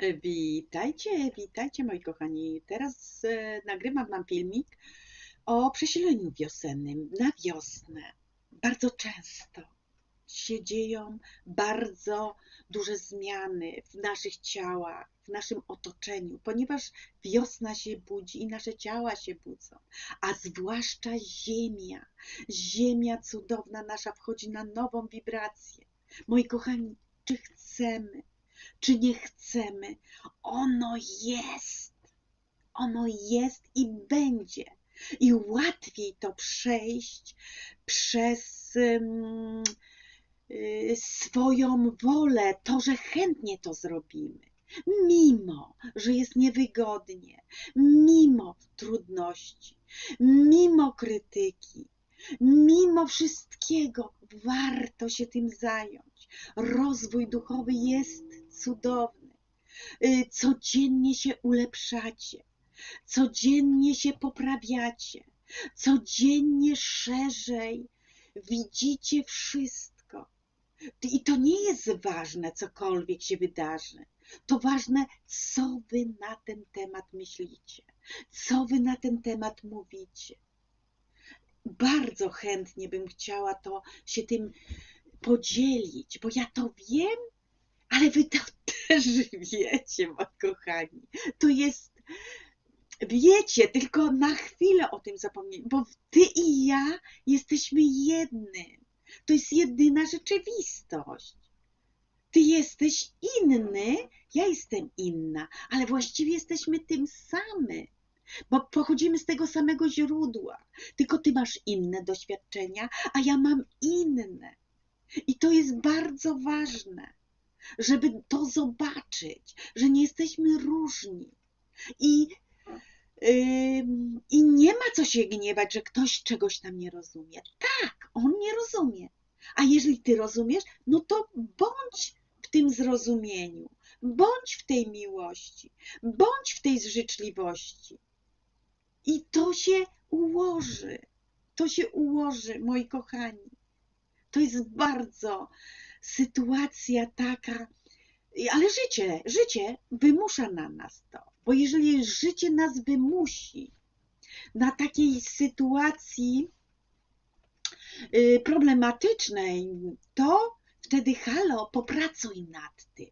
Witajcie, witajcie moi kochani. Teraz e, nagrywam Wam filmik o przesileniu wiosennym na wiosnę. Bardzo często się dzieją bardzo duże zmiany w naszych ciałach, w naszym otoczeniu, ponieważ wiosna się budzi i nasze ciała się budzą, a zwłaszcza Ziemia. Ziemia cudowna nasza wchodzi na nową wibrację. Moi kochani, czy chcemy, czy nie chcemy, ono jest. Ono jest i będzie. I łatwiej to przejść przez um, swoją wolę, to, że chętnie to zrobimy. Mimo, że jest niewygodnie, mimo trudności, mimo krytyki, mimo wszystkiego, warto się tym zająć. Rozwój duchowy jest cudowny. Y, Codziennie się ulepszacie, codziennie się poprawiacie, codziennie szerzej widzicie wszystko. I to nie jest ważne, cokolwiek się wydarzy. To ważne, co wy na ten temat myślicie, co wy na ten temat mówicie. Bardzo chętnie bym chciała to się tym podzielić, bo ja to wiem, ale wy to też wiecie, moi kochani. To jest, wiecie, tylko na chwilę o tym zapomnieli, bo ty i ja jesteśmy jednym. To jest jedyna rzeczywistość. Ty jesteś inny, ja jestem inna, ale właściwie jesteśmy tym samym, bo pochodzimy z tego samego źródła. Tylko ty masz inne doświadczenia, a ja mam inne. I to jest bardzo ważne, żeby to zobaczyć, że nie jesteśmy różni. I, ym, I nie ma co się gniewać, że ktoś czegoś tam nie rozumie. Tak, on nie rozumie. A jeżeli ty rozumiesz, no to bądź w tym zrozumieniu, bądź w tej miłości, bądź w tej życzliwości. I to się ułoży. To się ułoży, moi kochani. To jest bardzo sytuacja taka, ale życie, życie wymusza na nas to. Bo jeżeli życie nas wymusi na takiej sytuacji y, problematycznej, to wtedy halo, popracuj nad tym.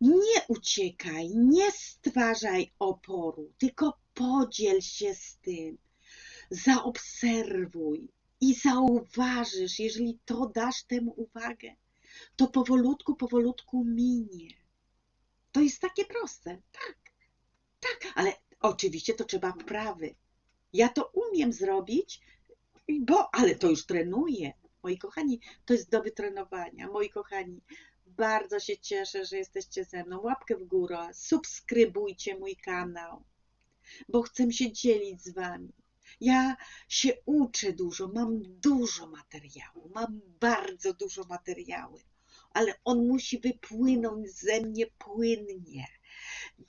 Nie uciekaj, nie stwarzaj oporu, tylko podziel się z tym. Zaobserwuj i zauważysz, jeżeli to dasz temu uwagę, to powolutku, powolutku minie. To jest takie proste. Tak, tak, ale oczywiście to trzeba wprawy. Ja to umiem zrobić, bo, ale to już trenuję. Moi kochani, to jest do wytrenowania. Moi kochani, bardzo się cieszę, że jesteście ze mną. Łapkę w górę, subskrybujcie mój kanał, bo chcę się dzielić z wami. Ja się uczę dużo, mam dużo materiału, mam bardzo dużo materiału, ale on musi wypłynąć ze mnie płynnie.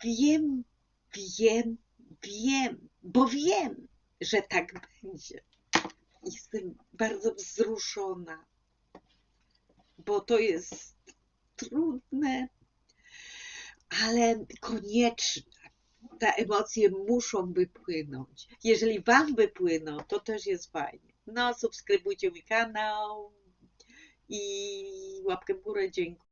Wiem, wiem, wiem, bo wiem, że tak będzie. Jestem bardzo wzruszona, bo to jest trudne, ale konieczne. Te emocje muszą wypłynąć. Jeżeli Wam wypłyną, to też jest fajnie. No, subskrybujcie mój kanał i łapkę w górę. Dziękuję.